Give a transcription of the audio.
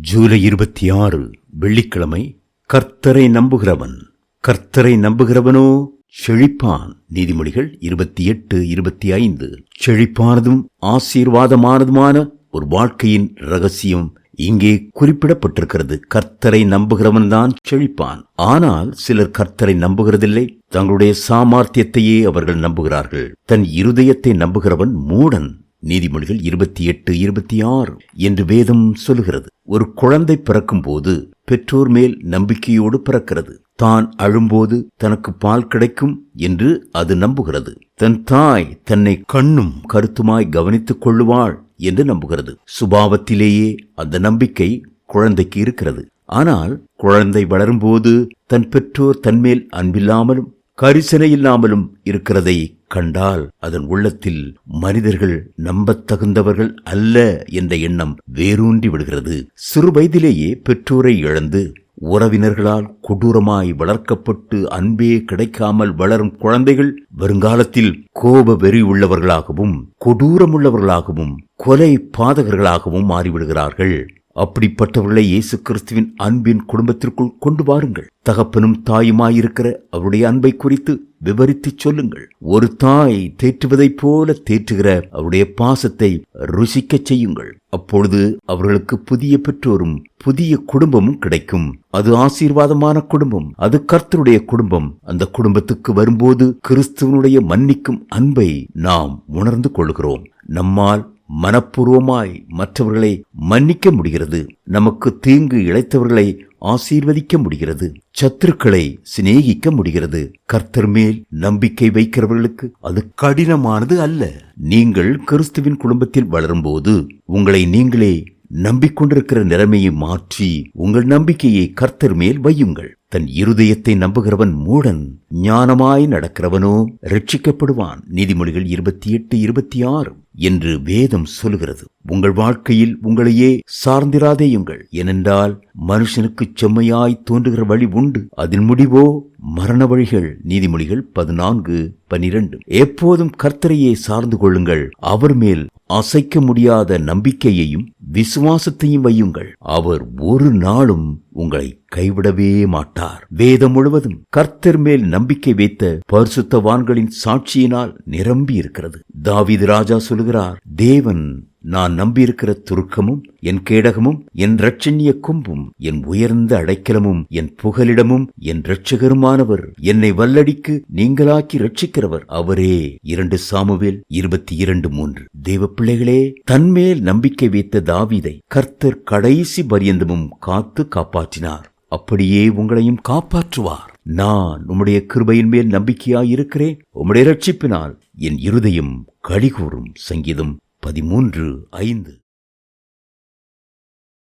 ஜூலை இருபத்தி ஆறு வெள்ளிக்கிழமை கர்த்தரை நம்புகிறவன் கர்த்தரை நம்புகிறவனோ செழிப்பான். நீதிமொழிகள் இருபத்தி எட்டு இருபத்தி ஐந்து. செழிப்பானதும் ஆசீர்வாதமானதுமான ஒரு வாழ்க்கையின் ரகசியம் இங்கே குறிப்பிடப்பட்டிருக்கிறது. கர்த்தரை நம்புகிறவன் தான் செழிப்பான். ஆனால் சிலர் கர்த்தரை நம்புகிறதில்லை. தங்களுடைய சாமர்த்தியத்தையே அவர்கள் நம்புகிறார்கள். தன் இருதயத்தை நம்புகிறவன் மூடன். நீதிமொழிகள் இருபத்தி எட்டு இருபத்தி ஆறு என்று வேதம் சொல்லுகிறது. ஒரு குழந்தை பிறக்கும்போது பெற்றோர் மேல் நம்பிக்கையோடு பிறக்கிறது. தான் அழும்போது தனக்கு பால் கிடைக்கும் என்று அது நம்புகிறது. தன் தாய் தன்னை கண்ணும் கருத்துமாய் கவனித்துக் கொள்ளுவாள் என்று நம்புகிறது. சுபாவத்திலேயே அந்த நம்பிக்கை குழந்தைக்கு இருக்கிறது. ஆனால் குழந்தை வளரும்போது தன் பெற்றோர் தன்மேல் அன்பில்லாமலும் கரிசனை இல்லாமலும் இருக்கிறதை கண்டால் அதன் உள்ளத்தில் மனிதர்கள் நம்பத்தகுந்தவர்கள் அல்ல என்ற எண்ணம் வேரூன்றி விடுகிறது. சிறு வயதிலேயே பெற்றோரை இழந்து உறவினர்களால் கொடூரமாய் வளர்க்கப்பட்டு அன்பே கிடைக்காமல் வளரும் குழந்தைகள் வருங்காலத்தில் கோப வெறி உள்ளவர்களாகவும் கொடூரமுள்ளவர்களாகவும் கொலை பாதகர்களாகவும் மாறிவிடுகிறார்கள். அப்படிப்பட்டவர்களை இயேசு கிறிஸ்துவின் அன்பின் குடும்பத்திற்குள் கொண்டு வாருங்கள். தகப்பனும் தாயுமாயிருக்கிற அவருடைய அன்பை குறித்து விவரித்து சொல்லுங்கள். ஒரு தாய் தேற்றுவதைப் போல தேற்றுகிற அவருடைய பாசத்தை ருசிக்கச் செய்யுங்கள். அப்பொழுது அவர்களுக்கு புதிய பெற்றோரும் புதிய குடும்பமும் கிடைக்கும். அது ஆசீர்வாதமான குடும்பம். அது கர்த்தருடைய குடும்பம். அந்த குடும்பத்துக்கு வரும்போது கிறிஸ்துவனுடைய மன்னிக்கும் அன்பை நாம் உணர்ந்து கொள்கிறோம். நம்மால் மனப்பூர்வமாய் மற்றவர்களை மன்னிக்க முடிகிறது. நமக்கு தீங்கு இழைத்தவர்களை ஆசீர்வதிக்க முடிகிறது. சத்துருக்களை சிநேகிக்க முடிகிறது. கர்த்தர் மேல் நம்பிக்கை வைக்கிறவர்களுக்கு அது கடினமானது அல்ல. நீங்கள் கிறிஸ்துவின் குடும்பத்தில் வளரும்போது உங்களை நீங்களே நம்பிக்கொண்டிருக்கிற நிலைமையை மாற்றி உங்கள் நம்பிக்கையை கர்த்தர் மேல் வையுங்கள். தன் இருதயத்தை நம்புகிறவன் மூடன் ஞானமாய் நடக்கிறவனோ ரட்சிக்கப்படுவான். நீதிமொழிகள் இருபத்தி எட்டு இருபத்தி ஆறு என்று வேதம் சொல்லுகிறது. உங்கள் வாழ்க்கையில் உங்களையே சார்ந்திராதேயுங்கள். ஏனென்றால் மனுஷனுக்கு செம்மையாய் தோன்றுகிற வழி உண்டு. அதன் முடிவோ மரண வழிகள். நீதிமொழிகள் பதினான்கு பனிரெண்டு. எப்போதும் கர்த்தரையே சார்ந்து கொள்ளுங்கள். அவர் மேல் அசைக்க முடியாத நம்பிக்கையையும் விசுவாசத்தையும் வையுங்கள். அவர் ஒரு நாளும் உங்களை கைவிடவே மாட்டார். வேதம் முழுவதும் கர்த்தர் மேல் நம்பிக்கை வைத்த பரிசுத்தவான்களின் சாட்சியினால் நிரம்பி இருக்கிறது தாவிது ராஜா சொல்கிறார் தேவன் நான் நம்பியிருக்கிற துருக்கமும் என் கேடகமும் என் ரட்சண்ய கொம்பும் என் உயர்ந்த அடைக்கலமும் என் புகலிடமும் என் இரட்சகருமானவர் என்னை வல்லடிக்கு நீங்களாக்கி ரட்சிக்கிறவர் அவரே. இரண்டு சாமுவேல் இருபத்தி இரண்டு மூன்று. தேவ பிள்ளைகளே தன்மேல் நம்பிக்கை வைத்த தாவீதை கர்த்தர் கடைசி பரியந்தமும் காத்து காப்பாற்றினார். அப்படியே உங்களையும் காப்பாற்றுவார். நான் உம்முடைய கிருபையின் மேல் நம்பிக்கையாய் இருக்கிறேன் உம்முடைய ரட்சிப்பினால் என் இருதயம் கழிகூறும் சங்கீதம் பதிமூன்று ஐந்து.